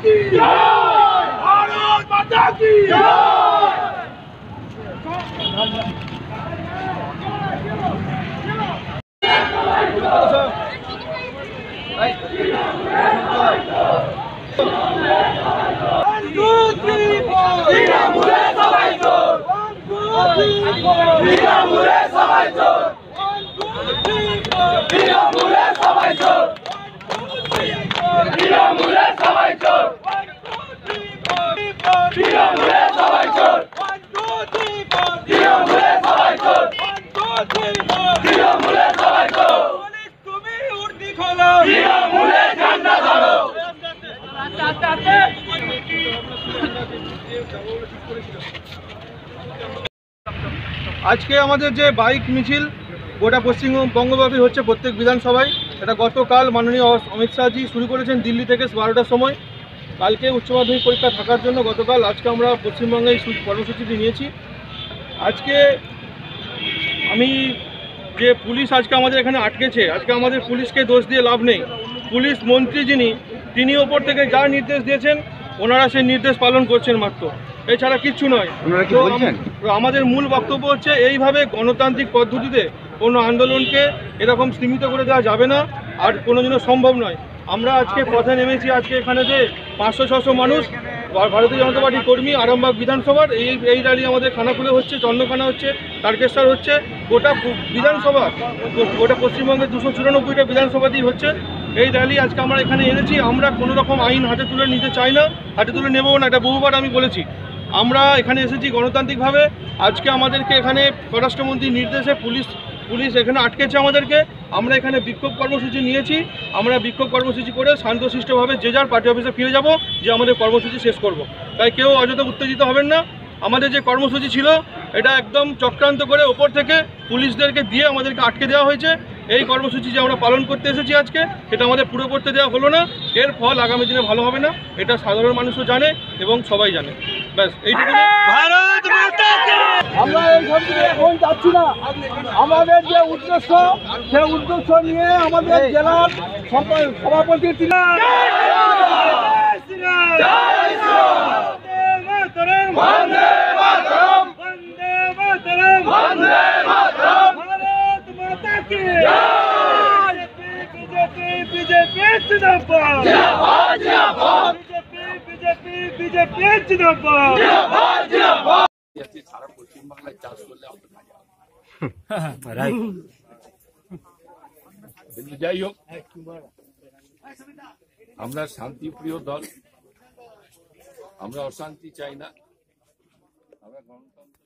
কি One, two, three, four. তৃণমূলে সবাই চোর One, two, three, four. তৃণমূলে সবাই চোর আজকে আমাদের যে বাইক মিছিল, গোটা পশ্চিমবঙ্গব্যাপী হচ্ছে প্রত্যেক বিধানসভায়। এটা গতকাল মাননীয় অমিত শাহজি শুরু করেছেন দিল্লি থেকে বারোটার সময়। কালকে উচ্চ মাধ্যমিক পরীক্ষা থাকার জন্য গতকাল আজকে আমরা পশ্চিমবঙ্গে কর্মসূচিটি নিয়েছি। আজকে আমি যে পুলিশ আজকে আমাদের এখানে আটকেছে আজকে আমাদের পুলিশকে দোষ দিয়ে লাভ নেই। পুলিশ মন্ত্রী যিনি তিনি ওপর থেকে যা নির্দেশ দিয়েছেন ওনারা সেই নির্দেশ পালন করছেন মাত্র। এছাড়া কিচ্ছু নয়। আমাদের মূল বক্তব্য হচ্ছে এইভাবে গণতান্ত্রিক পদ্ধতিতে কোনো আন্দোলনকে এরকম সীমিত করে দেওয়া যাবে না আর কোনোদিনও সম্ভব নয়। আমরা আজকে পথে নেমেছি, আজকে এখানে যে পাঁচশো, ছশো মানুষ ভারতীয় জনতা পার্টির কর্মী, আরামবাগ বিধানসভার, এই এই র্যালি আমাদের খানাকুলে হচ্ছে, চন্দ্রখানা হচ্ছে, তারকেশ্বর হচ্ছে, গোটা বিধানসভা গোটা পশ্চিমবঙ্গের দুশো চুরানব্বইটা বিধানসভাতেই হচ্ছে এই র্যালি আজকে আমরা এখানে এনেছি। আমরা কোনো রকম আইন হাতে তুলে নিতে চাই না, হাতে তুলে নেব না, এটা বহুবার আমি বলেছি। আমরা এখানে এসেছি গণতান্ত্রিকভাবে। আজকে আমাদেরকে এখানে স্বরাষ্ট্রমন্ত্রীর নির্দেশে পুলিশ পুলিশ এখানে আটকেছে আমাদেরকে। আমরা এখানে বিক্ষোভ কর্মসূচি নিয়েছি। আমরা বিক্ষোভ কর্মসূচি করে শান্তশিষ্টভাবে যে যার পার্টি অফিসে ফিরে যাব, যে আমাদের কর্মসূচি শেষ করব। তাই কেউ অযথা উত্তেজিত হবেন না। আমাদের যে কর্মসূচি ছিল, এটা একদম চক্রান্ত করে ওপর থেকে পুলিশদেরকে দিয়ে আমাদেরকে আটকে দেওয়া হয়েছে। এই কর্মসূচি যে আমরা পালন করতে এসেছি আজকে এটা আমাদের পুরো করতে দেওয়া হলো না। এর ফল আগামী দিনে ভালো হবে না, এটা সাধারণ মানুষও জানে এবং সবাই জানে। ব্যাস এইটুকু ভারত মাতাকে আমরা এই সব দিকে এখন না আমাদের যে উদ্দেশ্য সেই উদ্দেশ্য নিয়ে আমাদের জেলার সভাপতি তিনি বিজেপি বিজেপি বিজেপি সারা পশ্চিমবাংলায় চাষ করলে হবে যাই হোক আমরা শান্তিপ্রিয় দল আমরা অশান্তি চাই না আমরা গণতন্ত্র